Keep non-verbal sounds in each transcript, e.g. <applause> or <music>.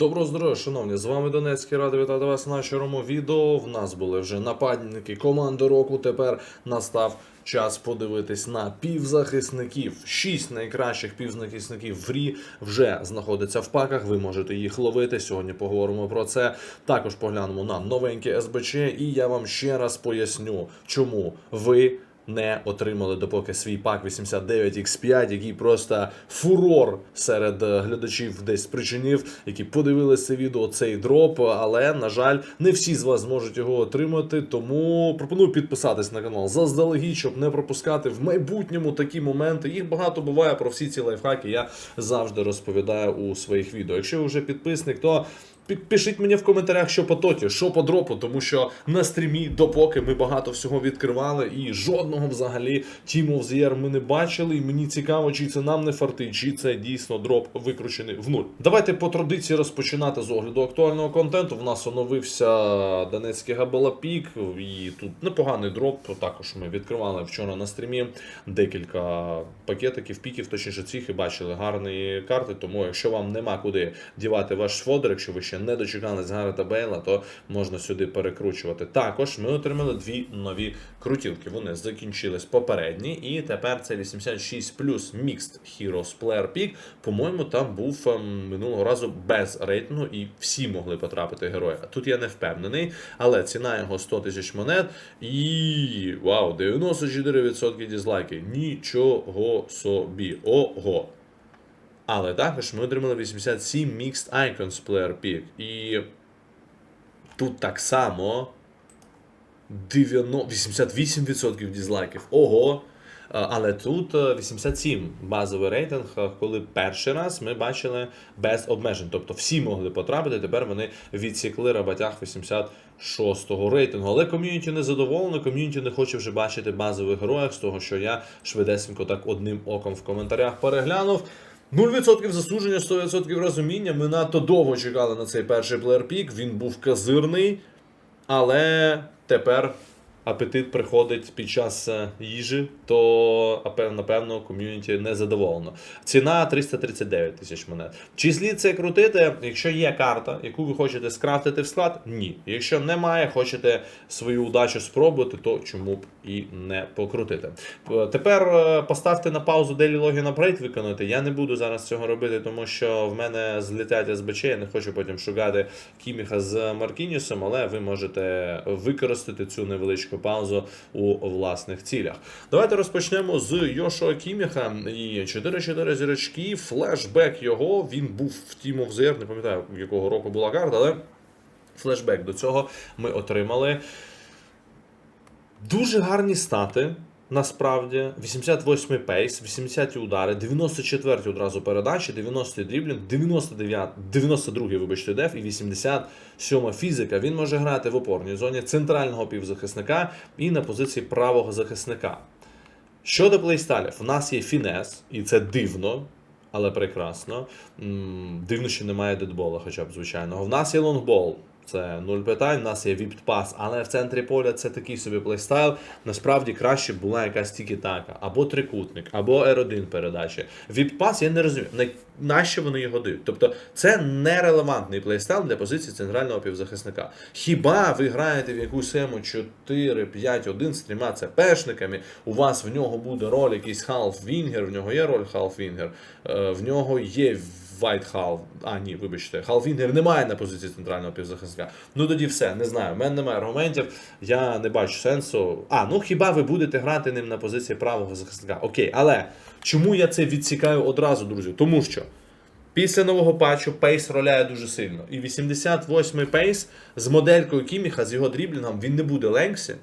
Доброго здоров'я, шановні! З вами Донецький радий вітати вас на нашому відео. В нас були вже нападники команди року. Тепер настав час подивитись на півзахисників. Шість найкращих півзахисників в грі вже знаходяться в паках. Ви можете їх ловити. Сьогодні поговоримо про це. Також поглянемо на новеньке СБЧ, і я вам ще раз поясню, чому ви не отримали допоки свій пак 89X5, який просто фурор серед е, глядачів десь спричинив, які подивилися це відео, цей дроп. Але, на жаль, не всі з вас зможуть його отримати. Тому пропоную підписатись на канал заздалегідь, щоб не пропускати в майбутньому такі моменти. Їх багато буває про всі ці лайфхаки. Я завжди розповідаю у своїх відео. Якщо ви вже підписник, то. Пишіть мені в коментарях, що по тоті, що по дропу, тому що на стрімі, допоки ми багато всього відкривали, і жодного взагалі Team of the Year ми не бачили. І мені цікаво, чи це нам не фартить, чи це дійсно дроп викручений в нуль. Давайте по традиції розпочинати з огляду актуального контенту. В нас оновився Донецький Габалапік, і тут непоганий дроп. Також ми відкривали вчора на стрімі декілька пакетиків, піків, точніше цих і бачили гарні карти. Тому, якщо вам нема куди дівати ваш фодер, якщо ви ще не дочекались Гарета Бейла, то можна сюди перекручувати. Також ми отримали дві нові крутілки. Вони закінчились попередні, і тепер це 86 плюс Mixed Heroes Player Pick. По-моєму, там був ем, минулого разу без рейтингу, і всі могли потрапити героя. Тут я не впевнений, але ціна його 100 тисяч монет. І вау, 94% дізлайки. Нічого собі. Ого. Але також ми отримали 87 Mixed Icons Player Pick. І тут так само 88% дізлайків. Ого! Але тут е, 87 базовий рейтинг, е, коли перший раз ми бачили без обмежень. Тобто всі могли потрапити, тепер вони відсікли роботях 86-го рейтингу. Але ком'юніті не задоволено, ком'юніті не хоче вже бачити базових героїв з того, що я швидесенько так одним оком в коментарях переглянув. 0% засудження, 100% розуміння. Ми надто довго чекали на цей перший плеєр-пік. Він був казирний, але тепер апетит приходить під час е, їжі, то напевно ком'юніті не задоволено. Ціна 339 тисяч монет. Чи слід це крутити? Якщо є карта, яку ви хочете скрафтити в склад? Ні. Якщо немає, хочете свою удачу спробувати, то чому б і не покрутити. Тепер е, поставте на паузу Daily Login Upgrade виконати. Я не буду зараз цього робити, тому що в мене злітять СБЧ, я не хочу потім шукати Кіміха з Маркінісом, але ви можете використати цю невеличку паузу у власних цілях. Давайте розпочнемо з Йошуа Кіміха і 4-4 зірочки, флешбек його. Він був в Team of the Year, не пам'ятаю, якого року була карта, але флешбек до цього ми отримали. Дуже гарні стати. Насправді, 88-й пейс, 80 удари, 94 одразу передачі, 90 дріблінг, 99, 92 вибачте, деф і 87 фізика. Він може грати в опорній зоні центрального півзахисника і на позиції правого захисника. Щодо плейстайлів, в нас є фінес, і це дивно, але прекрасно. Дивно, що немає дедбола, хоча б звичайного. В нас є лонгбол. Це нуль питань, в нас є віпт-пас, але в центрі поля це такий собі плейстайл. Насправді краще була якась тікі-така, або трикутник, або R1 передачі. Віпт-пас я не розумію, на, нащо вони його дають. Тобто це нерелевантний плейстайл для позиції центрального півзахисника. Хіба ви граєте в якусь схему 4-5-1 з трьома ЦПшниками, у вас в нього буде роль якийсь халф-вінгер, в нього є роль халф-вінгер, в нього є Half, а ні, вибачте, Халфінгер немає на позиції центрального півзахисника. Ну тоді все, не знаю. У мене немає аргументів, я не бачу сенсу. А, ну хіба ви будете грати ним на позиції правого захисника? Окей, але чому я це відсікаю одразу, друзі? Тому що. Після нового патчу пейс роляє дуже сильно. І 88-й пейс з моделькою Кіміха, з його дріблінгом, він не буде ленгсі,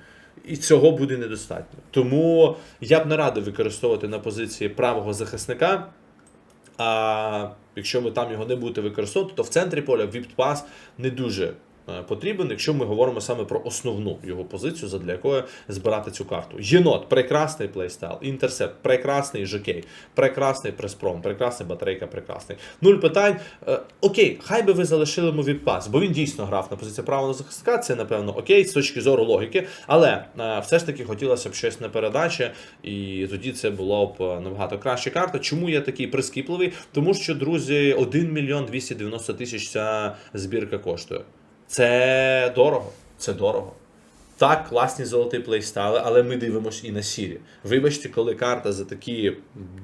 і цього буде недостатньо. Тому я б не радив використовувати на позиції правого захисника. А якщо ви там його не будете використовувати, то в центрі поля віп-пас не дуже потрібен, якщо ми говоримо саме про основну його позицію, задля якої збирати цю карту. Єнот прекрасний плейстайл, інтерсепт, прекрасний ЖК, прекрасний преспром, прекрасний батарейка, прекрасний. Нуль питань. Е, окей, хай би ви залишили йому відпас, бо він дійсно грав на позиції правого захисника, це напевно окей з точки зору логіки, але е, все ж таки хотілося б щось на передачі, і тоді це було б е, набагато краща карта. Чому я такий прискіпливий? Тому що, друзі, 1 мільйон 290 тисяч ця збірка коштує. Це дорого. Це дорого. Так, класні золоті плейстайли, але ми дивимося і на сірі. Вибачте, коли карта за такі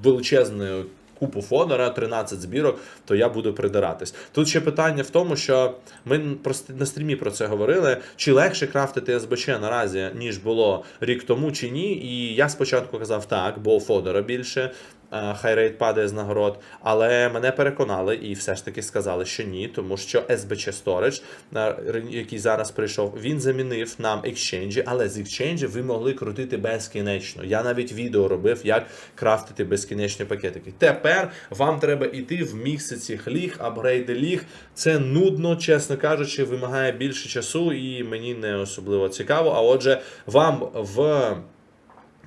величезні купу фонора, 13 збірок, то я буду придиратись. Тут ще питання в тому, що ми на стрімі про це говорили. Чи легше крафтити СБЧ наразі, ніж було рік тому, чи ні? І я спочатку казав так, бо Фодора більше. Е, Хайрейт падає з нагород, але мене переконали і все ж таки сказали, що ні, тому що SBC Storage, е, який зараз прийшов, він замінив нам екшенджі, але з екшенджі ви могли крутити безкінечно. Я навіть відео робив, як крафтити безкінечні пакетики. Тепер вам треба йти в мікси цих ліг, апгрейди ліг. Це нудно, чесно кажучи, вимагає більше часу, і мені не особливо цікаво. А отже, вам в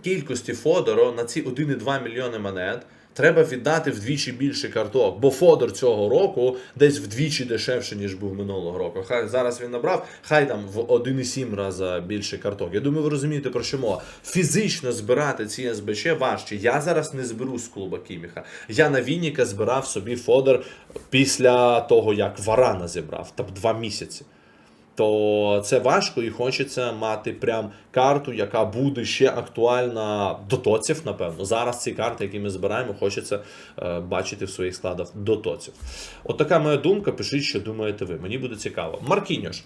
кількості Фодору на ці 1,2 мільйони монет треба віддати вдвічі більше карток, бо Фодор цього року десь вдвічі дешевше, ніж був минулого року. Хай зараз він набрав, хай там в 1,7 рази більше карток. Я думаю, ви розумієте про що мова. Фізично збирати ці СБЧ важче. Я зараз не зберу з клуба Кіміха. Я на Вініка збирав собі Фодор після того, як Варана зібрав, там два місяці то це важко і хочеться мати прям карту, яка буде ще актуальна до тоців, напевно. Зараз ці карти, які ми збираємо, хочеться е, бачити в своїх складах до тоців. От така моя думка. Пишіть, що думаєте ви. Мені буде цікаво. Маркіньош.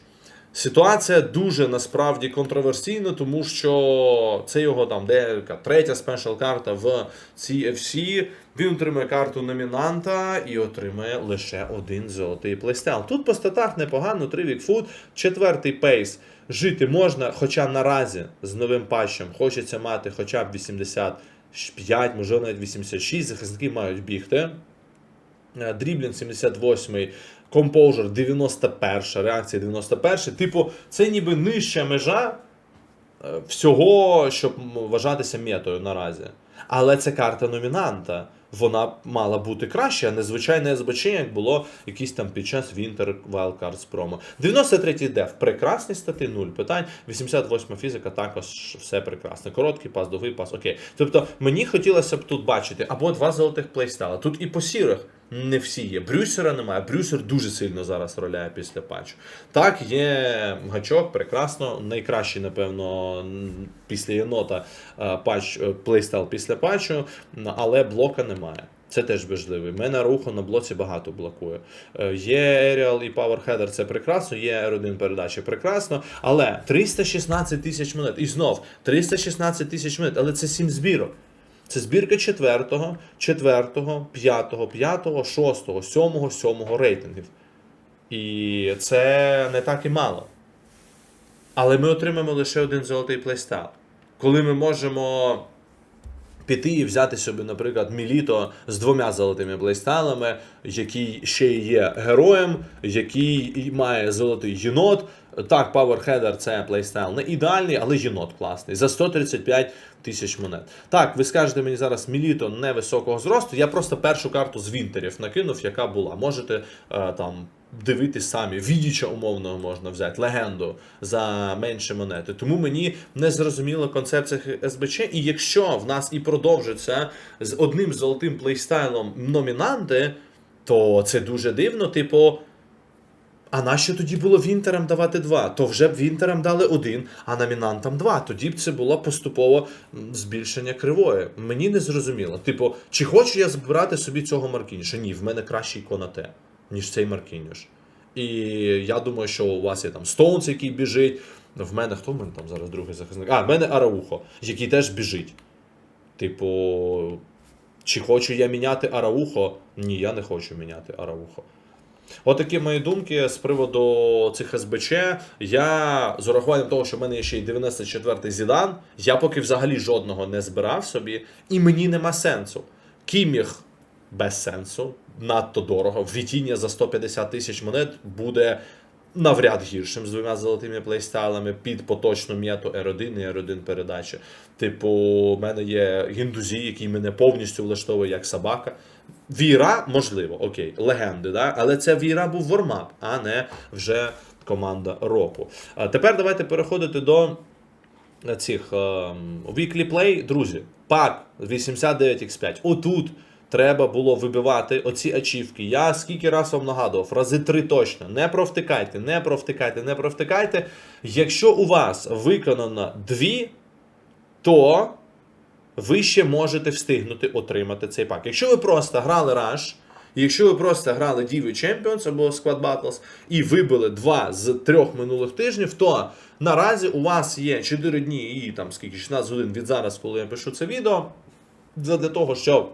Ситуація дуже насправді контроверсійна, тому що це його там деяка третя спешл карта в CFC. Він отримує карту номінанта і отримує лише один золотий плейстайл. Тут по статах непогано, 3 вікфут, четвертий пейс. Жити можна, хоча наразі з новим патчем хочеться мати хоча б 85, можливо навіть 86. Захисники мають бігти. Е, Дріблінг 78, Composure 91, реакція 91. Типу, це ніби нижча межа е, всього, щоб вважатися метою наразі. Але це карта номінанта. Вона мала бути краще, а не звичайне СБЧ, як було якийсь там під час Winter Wildcards промо. 93-й деф, прекрасні стати, нуль питань. 88 фізика також все прекрасно. Короткий пас, довгий пас, окей. Тобто мені хотілося б тут бачити або два золотих плейстайла. Тут і по сірих не всі є. Брюсера немає. Брюсер дуже сильно зараз роляє після патчу. Так, є гачок, прекрасно. Найкращий, напевно, після єнота е, патч, е, плейстайл після патчу, але блока немає. Це теж важливо. Мене руху на блоці багато блокує. Е, Є Aerial і Power Header, це прекрасно, є R1 передача прекрасно. Але 316 тисяч монет. І знов 316 тисяч монет, але це 7 збірок. Це збірка 4, 4, 5, 5, 6, 7, 7 рейтингів. І це не так і мало. Але ми отримаємо лише один золотий плейстайл. Коли ми можемо піти і взяти собі, наприклад, Міліто з двома золотими плейстайлами, який ще є героєм, який має золотий єнот. Так, Power Header це плейстайл не ідеальний, але єнот класний. За 135 тисяч монет. Так, ви скажете мені зараз Міліто невисокого зросту. Я просто першу карту з Вінтерів накинув, яка була. Можете е, там. Дивитись самі, Відіча умовного можна взяти, легенду за менші монети. Тому мені не зрозуміла концепція СБЧ. І якщо в нас і продовжиться з одним золотим плейстайлом номінанти, то це дуже дивно. Типу, а нащо тоді було Вінтерам давати два? То вже б Вінтерам дали один, а номінантам два. Тоді б це було поступово збільшення кривої. Мені не зрозуміло. Типу, чи хочу я збирати собі цього Маркініша? Ні, в мене кращий Конате, ніж цей Маркініш. І я думаю, що у вас є там Стоунс, який біжить. В мене хто в мене там зараз другий захисник? А, в мене Араухо, який теж біжить. Типу, чи хочу я міняти Араухо? Ні, я не хочу міняти Араухо. Отакі мої думки з приводу цих СБЧ. Я з урахуванням того, що в мене є ще й 94-й Зідан, я поки взагалі жодного не збирав собі, і мені нема сенсу. Кіміх без сенсу, надто дорого. Вітіння за 150 тисяч монет буде навряд гіршим з двома золотими плейстайлами під поточну м'яту R1 і R1 передачі. Типу, у мене є гіндузі, який мене повністю влаштовує як собака. Віра, можливо, окей, легенди, да? але це віра був вормап, а не вже команда року. А тепер давайте переходити до цих ем, weekly play. Друзі, пак 89x5. Отут треба було вибивати оці ачівки. Я скільки раз вам нагадував, рази три точно. Не провтикайте, не провтикайте, не провтикайте. Якщо у вас виконано дві, то ви ще можете встигнути отримати цей пак. Якщо ви просто грали Rush, якщо ви просто грали Divi Champions або Squad Battles і вибили два з трьох минулих тижнів, то наразі у вас є 4 дні і там скільки 16 годин від зараз, коли я пишу це відео, для того, щоб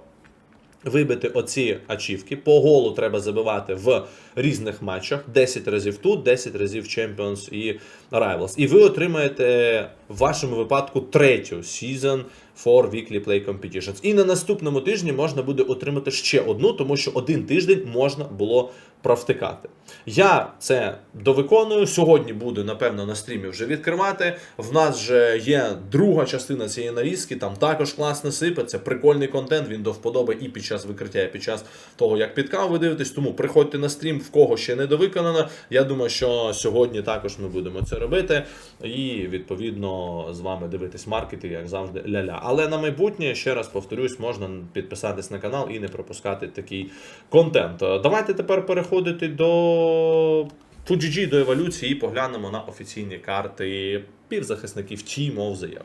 вибити оці ачівки. По голу треба забивати в різних матчах. 10 разів тут, 10 разів Champions і Rivals. І ви отримаєте в вашому випадку третю season for Weekly Play Competitions. І на наступному тижні можна буде отримати ще одну, тому що один тиждень можна було провтикати. Я це довиконую. Сьогодні буду, напевно, на стрімі вже відкривати. В нас же є друга частина цієї нарізки, там також класно сипе. Це прикольний контент. Він до вподоби і під час викриття, і під час того, як підкав ви дивитесь. Тому приходьте на стрім, в кого ще не довиконано. Я думаю, що сьогодні також ми будемо це робити. І відповідно з вами дивитись маркети, як завжди, ля-ля. Але на майбутнє, ще раз повторюсь, можна підписатись на канал і не пропускати такий контент. Давайте тепер переходити до FUGG, до еволюції і поглянемо на офіційні карти півзахисників of the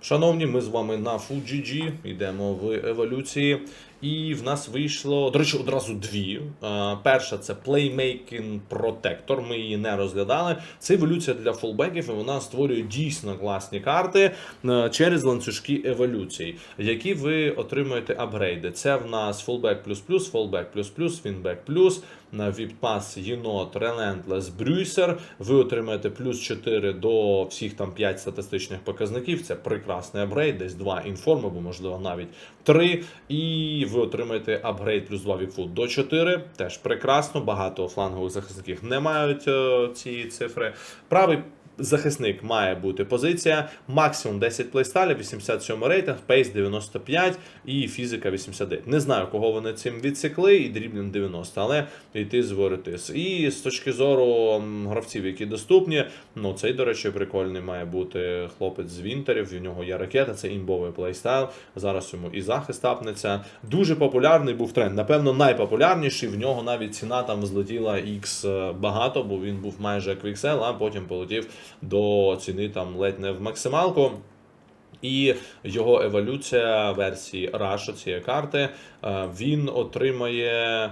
Шановні, ми з вами на FUGG, йдемо в еволюції. І в нас вийшло, до речі, одразу дві. Е, Перша це Playmaking Protector. Ми її не розглядали. Це еволюція для фулбеків, і вона створює дійсно класні карти е, через ланцюжки еволюцій, які ви отримуєте апгрейди. Це в нас фулбек плюс плюс, фолбек плюс плюс, фінбек плюс, віппас єнот, Relentless, Брюсер. Ви отримаєте плюс 4 до всіх там 5 статистичних показників. Це прекрасний апгрейд, десь 2 інформи, або можливо навіть 3. І ви отримаєте апгрейд плюс 2 віпфут до 4. Теж прекрасно. Багато флангових захисників не мають е, цієї цифри. Правий захисник має бути позиція. Максимум 10 плейсталів, 87 рейтинг, пейс 95 і фізика 89. Не знаю, кого вони цим відсікли, і дріблінг 90, але йти з Воротис. І з точки зору гравців, які доступні, ну цей, до речі, прикольний має бути хлопець з Вінтерів. В нього є ракета, це імбовий плейстайл. Зараз йому і захист апнеться. Дуже популярний був тренд. Напевно, найпопулярніший. В нього навіть ціна там злетіла X багато, бо він був майже як в XL, а потім полетів до ціни там ледь не в максималку. І його еволюція версії Rush цієї карти. е, Він отримає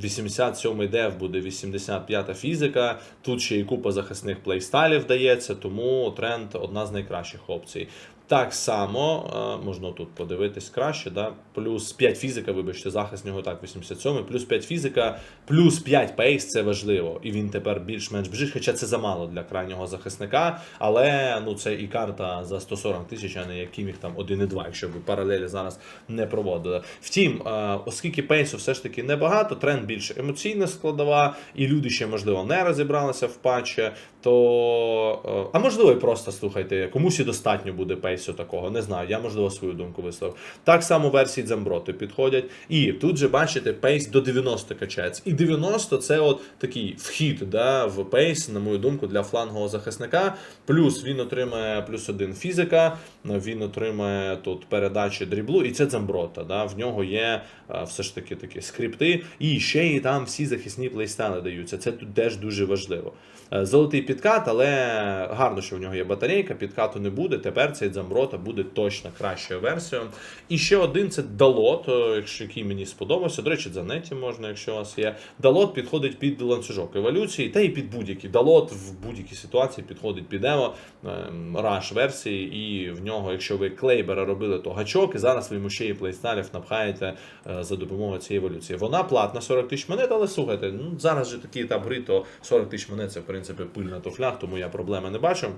87-й дев буде 85-та фізика. Тут ще і купа захисних плейстайлів дається, тому тренд одна з найкращих опцій. Так само е, можна тут подивитись краще, да? плюс 5 фізика, вибачте, захист нього так 87, плюс 5 фізика, плюс 5 пейс це важливо. І він тепер більш-менш біжить, хоча це замало для крайнього захисника. Але ну це і карта за 140 тисяч, а не як Кіміх там 1,2, якщо ви паралелі зараз не проводили. Втім, е, оскільки пейсу все ж таки небагато, тренд більш емоційна складова, і люди ще можливо не розібралися в патчі, то е, а можливо, і просто слухайте, комусь і достатньо буде пейсу такого. Не знаю, я можливо свою думку висловив. Так само версії Дзамброти підходять. І тут же бачите, пейс до 90 качається. І 90 це от такий вхід да, в пейс, на мою думку, для флангового захисника. Плюс він отримає плюс один фізика, він отримає тут передачі дріблу, і це Дзамброта. Да, в нього є е, все ж таки такі скрипти, і ще і там всі захисні плейстайли даються. Це тут теж дуже важливо. Е, Золотий підкат, але гарно, що в нього є батарейка, підкату не буде. Тепер цей Дзамброта буде точно кращою версією. І ще один це Далот, е, якщо який мені сподобався. До речі, за неті можна, якщо у вас є. Далот підходить під ланцюжок еволюції, та і під будь-які. Далот в будь-якій ситуації підходить під ево раш версії, і в нього, якщо ви клейбера робили, то гачок, і зараз ви йому ще і плейстайлів напхаєте е, за допомогою цієї еволюції. Вона платна 40 тисяч монет, але слухайте, ну зараз же такий етап гри, то 40 тисяч монет це в принципі пильна туфля, тому я проблеми не бачу.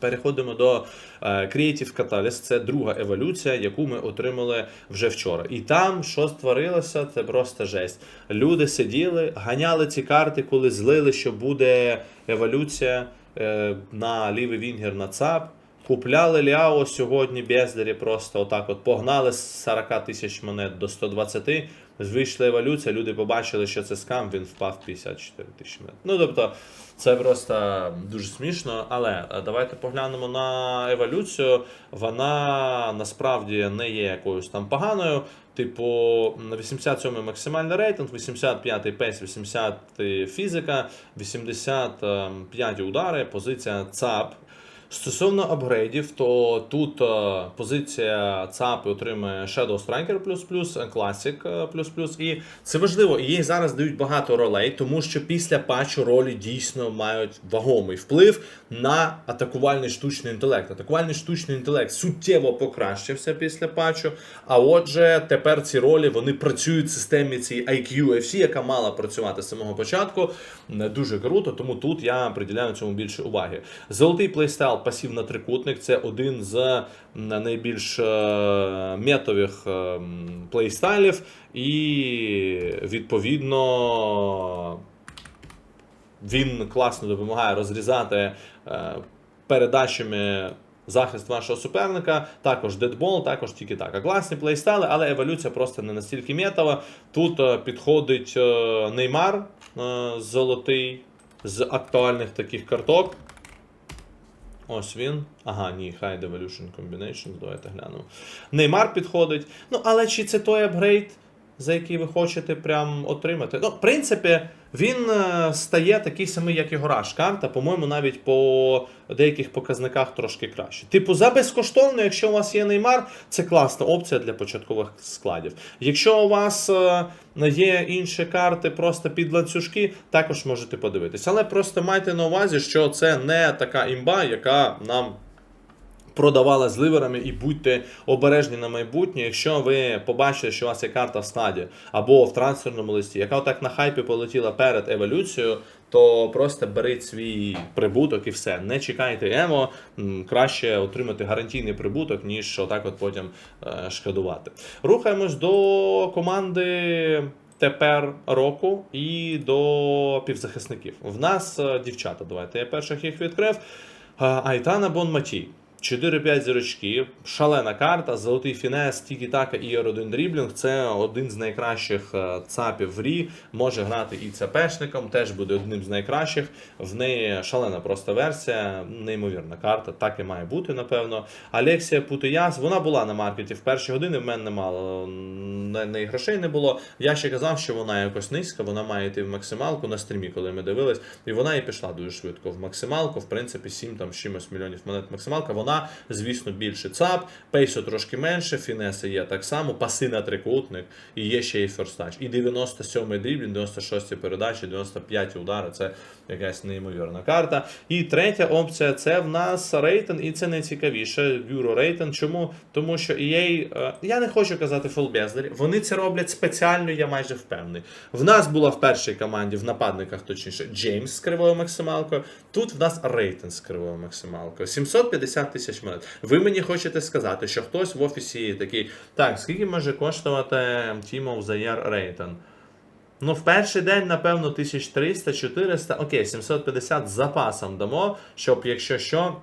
Переходимо до е, Creative Catalyst. Це друга еволюція, яку ми отримали вже вчора. І там, що створилося, це просто жесть. Люди сиділи, ганяли ці карти, коли злили, що буде еволюція е, на лівий вінгер на ЦАП. Купляли Ляо сьогодні бездарі просто отак от погнали з 40 тисяч монет до 120. Вийшла еволюція, люди побачили, що це скам, він впав 54 тисячі монет. Ну тобто, це просто дуже смішно. Але е, давайте поглянемо на еволюцію. Вона насправді не є якоюсь там поганою. Типу, на 87 максимальний рейтинг, 85 пейс, 80 фізика, 85 удари, позиція ЦАП. Стосовно апгрейдів, то тут е, позиція ЦАПи отримує Shadow Striker++, Classic++, і це важливо. І їй зараз дають багато ролей, тому що після патчу ролі дійсно мають вагомий вплив на атакувальний штучний інтелект. Атакувальний штучний інтелект суттєво покращився після патчу. А отже, тепер ці ролі вони працюють в системі цієї IQ FC, яка мала працювати з самого початку. Дуже круто, тому тут я приділяю цьому більше уваги. Золотий плейстайл пасівна трикутник це один з найбільш е, метових е, плейстайлів, і відповідно він класно допомагає розрізати е, передачами захист вашого суперника, також дедбол, також тільки так. А класні плейстайли, але еволюція просто не настільки метова. Тут е, підходить е, Неймар е, золотий з актуальних таких карток. Ось він. Ага, ні, High Devolution Combinations, давайте глянемо. Неймар підходить. Ну, але чи це той апгрейд, за який ви хочете прям отримати? Ну, в принципі, він е, стає такий самий, як і Гораш карта, по-моєму, навіть по деяких показниках трошки краще. Типу, за безкоштовно, якщо у вас є Неймар, це класна опція для початкових складів. Якщо у вас е, є інші карти просто під ланцюжки, також можете подивитися. Але просто майте на увазі, що це не така імба, яка нам продавала з ливерами, і будьте обережні на майбутнє. Якщо ви побачите, що у вас є карта в стаді або в трансферному листі, яка отак на хайпі полетіла перед еволюцією, то просто беріть свій прибуток і все. Не чекайте емо, краще отримати гарантійний прибуток, ніж отак от потім е, шкодувати. Рухаємось до команди. Тепер року і до півзахисників. В нас е, дівчата. Давайте я перших їх відкрив. Е, Айтана Бонматі. 4-5 зірочки, шалена карта, золотий фінес, тікі-така і R1 дріблінг. Це один з найкращих е, цапів в рі. Може грати і ЦПшником, теж буде одним з найкращих. В неї шалена просто версія, неймовірна карта, так і має бути, напевно. Алексія Путияс, вона була на маркеті в перші години, в мене немало не, не грошей не було. Я ще казав, що вона якось низька, вона має йти в максималку на стрімі, коли ми дивились. І вона і пішла дуже швидко в максималку. В принципі, 7 там чимось мільйонів монет максималка. Вона, звісно, більше ЦАП, пейсу трошки менше, фінеси є так само, паси на трикутник, і є ще і ферстач. І 97-й дріблін, 96-й передачі, 95-й удари. Це якась неймовірна карта. І третя опція це в нас рейтинг, і це найцікавіше. Бюро рейтинг. Чому? Тому що EA, е, я не хочу казати фулбездері, вони це роблять спеціально, я майже впевнений. В нас була в першій команді, в нападниках, точніше, Джеймс з кривою максималкою. Тут в нас рейтинг з кривою максималкою. 750 тисяч монет. Ви мені хочете сказати, що хтось в офісі такий, так, скільки може коштувати the Year рейтинг? Ну, в перший день, напевно, 1300-400, окей, 750 з запасом дамо, щоб, якщо що,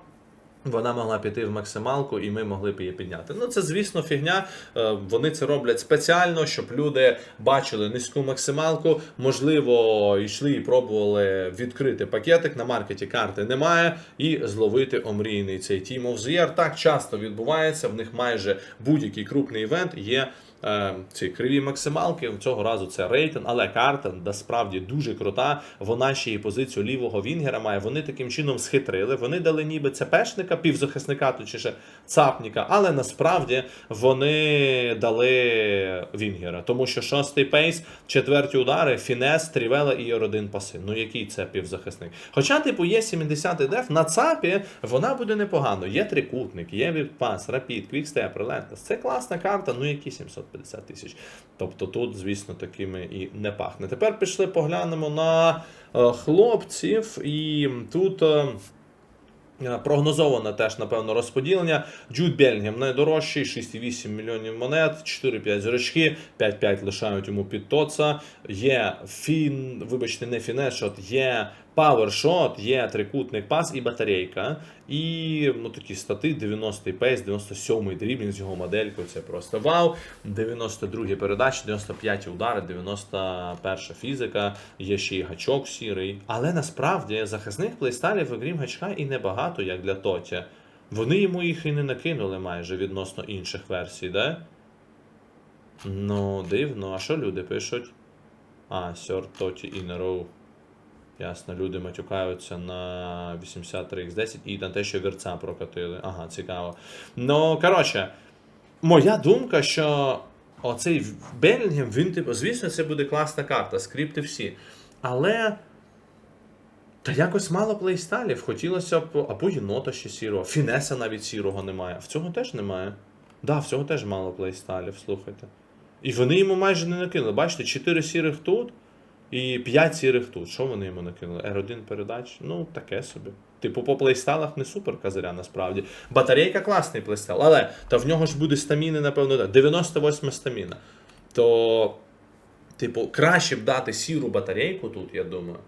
вона могла піти в максималку, і ми могли б її підняти. Ну, це, звісно, фігня. Е, Вони це роблять спеціально, щоб люди бачили низьку максималку. Можливо, йшли і пробували відкрити пакетик. На маркеті карти немає, і зловити омрійний цей Team of the Year. Так часто відбувається. В них майже будь-який крупний івент є. Е, Ці криві максималки цього разу це рейтинг, але карта насправді дуже крута. Вона ще і позицію лівого Вінгера має. Вони таким чином схитрили. Вони дали ніби ЦПшника, півзахисника, точніше цапніка, але насправді вони дали Вінгера. Тому що шостий пейс, четверті удари, фінес, трівела і один паси. Ну який це півзахисник? Хоча, типу, є 70 деф, на ЦАПі вона буде непогано. Є трикутник, є відпас, рапід, квікстеп, релентес. Це класна карта, ну які 750 тисяч. Тобто тут, звісно, такими і не пахне. Тепер пішли поглянемо на е, хлопців, і тут. е, Е, Прогнозоване теж, напевно, розподілення. Джуд Белінгем найдорожчий, 6,8 мільйонів монет, 4-5 зірочки, 5-5 лишають йому під Тоца. Є фін, вибачте, не фінешот, є павершот, є трикутник пас і батарейка. І ну, такі стати, 90-й пейс, 97-й дріблінг з його моделькою, це просто вау. 92-й передачі, 95-й удари, 91-ша фізика, є ще й гачок сірий. Але насправді захисних плейстайлів, окрім гачка, і небагато, як для Тотя. Вони йому їх і не накинули майже відносно інших версій, да? Ну, дивно, а що люди пишуть? А, Сьор Тоті a row. Ясно, люди матюкаються на 83x10 і на те, що вірця прокатили. Ага, цікаво. Ну, коротше, моя думка, що оцей Белінгем, він, типу, звісно, це буде класна карта, скрипти всі. Але. Та якось мало плейстайлів. Хотілося б або єнота ще сірого, фінеса навіть сірого немає. В цього теж немає. Да, в цього теж мало плейстайлів, слухайте. І вони йому майже не накинули. Бачите, 4 сірих тут і 5 сірих тут. Що вони йому накинули? R1 передач? Ну, таке собі. Типу, по плейстайлах не супер казаря, насправді. Батарейка класний плейстайл, але та в нього ж буде стаміни, напевно, да, 98 стаміна. То, типу, краще б дати сіру батарейку тут, я думаю.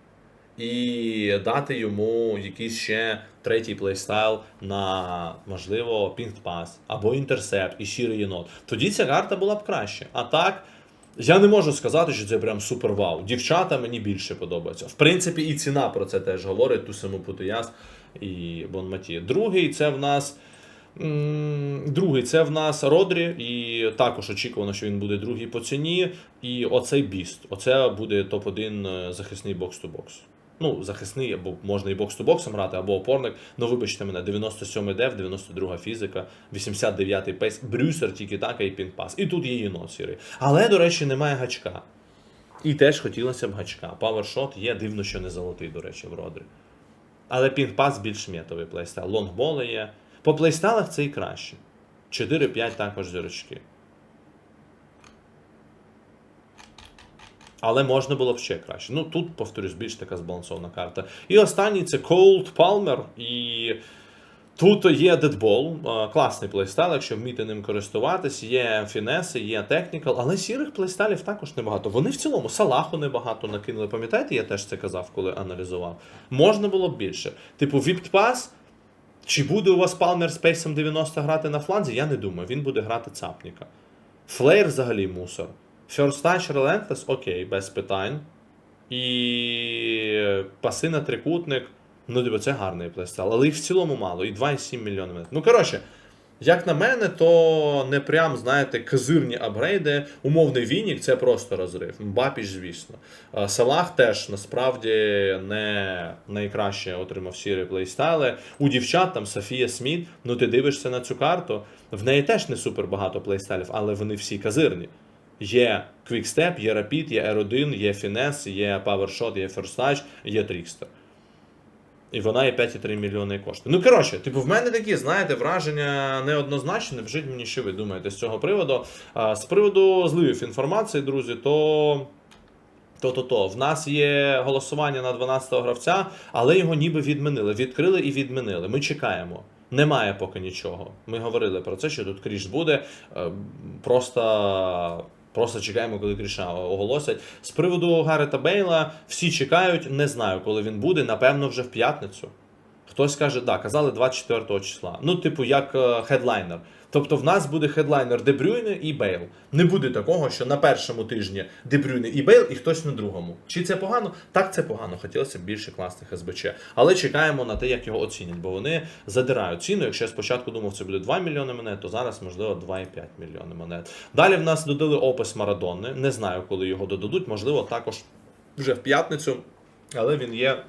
І дати йому якийсь ще третій плейстайл на, можливо, Pinged Pass або Intercept і щирий єнот. Тоді ця карта була б краще. А так, я не можу сказати, що це прям супер вау. Дівчата мені більше подобаються. В принципі, і ціна про це теж говорить, ту саму Путияс і Бонматі. Другий це в нас. Другий це в нас Родрі, і також очікувано, що він буде другий по ціні. І оцей біст. Оце буде топ-1 захисний бокс-то-бокс. Ну, захисний, або можна і бокс-то-боксом грати, або опорник. Ну, вибачте мене, 97 дев, 92 фізика, 89-й пейс, Брюсер, тільки така і пінг-пас. І тут є єнот сірий. Але, до речі, немає гачка. І теж хотілося б гачка. Павершот є, дивно, що не золотий, до речі, в Родрі. Але пінг-пас більш метовий плейстайл. Лонгболи є. По плейстайлах це і краще. 4-5 також зірочки. Але можна було б ще краще. Ну тут, повторюсь, більш така збалансована карта. І останній це Cold Palmer. І тут є дедбол, класний плейстайл, якщо вміти ним користуватись, є фінеси, є технікал, але сірих плейстайлів також небагато. Вони в цілому Салаху небагато накинули. Пам'ятаєте, я теж це казав, коли аналізував. Можна було б більше. Типу, Віптпас. Чи буде у вас Палмер з пейсом 90 грати на фланзі? Я не думаю. Він буде грати цапніка. Флеєр взагалі мусор. First Touch Relentless, окей, без питань. І паси на трикутник. Ну, типу, це гарний плейстайл, але їх в цілому мало, і 2,7 мільйони. Ну, коротше, як на мене, то не прям, знаєте, козирні апгрейди. Умовний Вінік це просто розрив. Мбапіч, звісно. Салах теж насправді не найкраще отримав сірі плейстайли. У дівчат там Софія Сміт, ну ти дивишся на цю карту, в неї теж не супер багато плейстайлів, але вони всі казирні. Є Quickstep, є Rapid, є R1, є Finesse, є PowerShot, є Touch, є Trickster. І вона є 5,3 мільйони коштує. Ну, коротше, типу, в мене такі, знаєте, враження неоднозначні. Вжить мені, що ви думаєте з цього приводу. А, з приводу зливів інформації, друзі, то. То-то-то, в нас є голосування на 12-го гравця, але його ніби відмінили. Відкрили і відмінили. Ми чекаємо. Немає поки нічого. Ми говорили про це, що тут кріш буде. Е, Просто. Просто чекаємо, коли Кріша оголосять. З приводу Гарета Бейла всі чекають, не знаю, коли він буде, напевно, вже в п'ятницю. Хтось каже, да, казали 24 числа. Ну, типу, як е, хедлайнер. Тобто в нас буде хедлайнер Дебрюйне і Бейл. Не буде такого, що на першому тижні Дебрюйне і Бейл, і хтось на другому. Чи це погано? Так, це погано. Хотілося б більше класних СБЧ. Але чекаємо на те, як його оцінять, бо вони задирають ціну. Якщо я спочатку думав, це буде 2 мільйони монет, то зараз, можливо, 2,5 мільйони монет. Далі в нас додали опис Марадони. Не знаю, коли його додадуть, можливо, також вже в п'ятницю, але він є.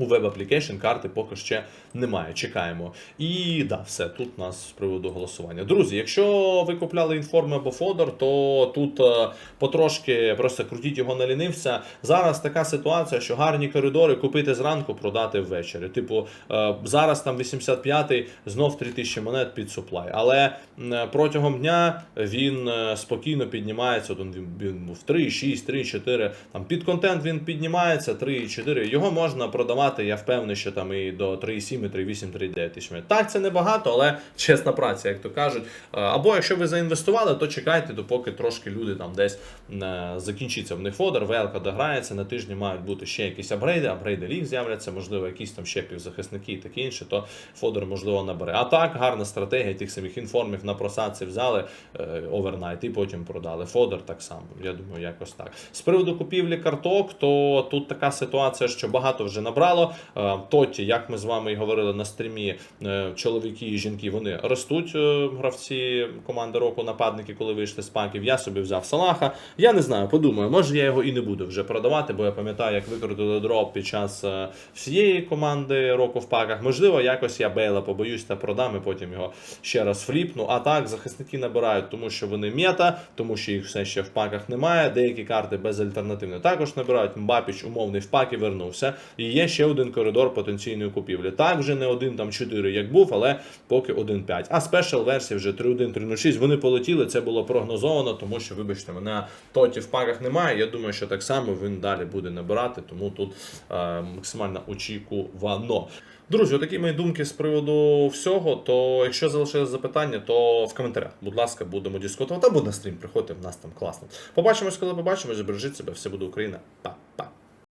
У веб application карти поки ще немає. Чекаємо. І да, все тут у нас з приводу голосування. Друзі, якщо ви купляли інформи або Фодор, то тут е, потрошки просто крутіть його на лінивця. Зараз така ситуація, що гарні коридори купити зранку, продати ввечері. Типу, е, зараз там 85-й, знов 3000 монет під суплай. Але м, протягом дня він е, спокійно піднімається. Він був 3, 6, 3, 4. Там під контент він піднімається 3, 4. Його можна продавати продавати. Я впевнений, що там і до 3,7, і 3,8, 3,9 тисяч. Так, це небагато, але <laughs> чесна праця, як то кажуть. Е, Або якщо ви заінвестували, то чекайте, допоки трошки люди там десь е, закінчиться в них фодер, ВЛК дограється. На тижні мають бути ще якісь апгрейди, апгрейди ліг з'являться, можливо, якісь там ще півзахисники і таке інше, то фодер можливо набере. А так, гарна стратегія тих самих інформів на просадці взяли е, овернайт і потім продали. Фодер так само. Я думаю, якось так. З приводу купівлі карток, то тут така ситуація, що багато вже набрало. Е, Тоті, як ми з вами і говорили на стрімі, е, чоловіки і жінки вони ростуть. е, Гравці команди року, нападники, коли вийшли з паків. Я собі взяв Салаха. Я не знаю, подумаю, може я його і не буду вже продавати, бо я пам'ятаю, як викрутили дроп під час всієї команди року в паках. Можливо, якось я Бейла побоюсь та продам і потім його ще раз фліпну. А так, захисники набирають, тому що вони мета, тому що їх все ще в паках немає. Деякі карти безальтернативні також набирають. Мбапіч умовний в паки вернувся. І є ще один коридор потенційної купівлі. Так, вже не один там 4, як був, але поки 1.5. А спешл версії вже 3.1, 3.06. Вони полетіли. Це було прогнозовано, тому що, вибачте, мене тоті в паках немає. Я думаю, що так само він далі буде набирати, тому тут е, максимально очікувано. Друзі, такі мої думки з приводу всього. То якщо залишились запитання, то в коментарях, будь ласка, будемо дискутувати. Або на стрім приходьте, в нас там класно. Побачимось, коли побачимось. Бережіть себе, все буде Україна. Па.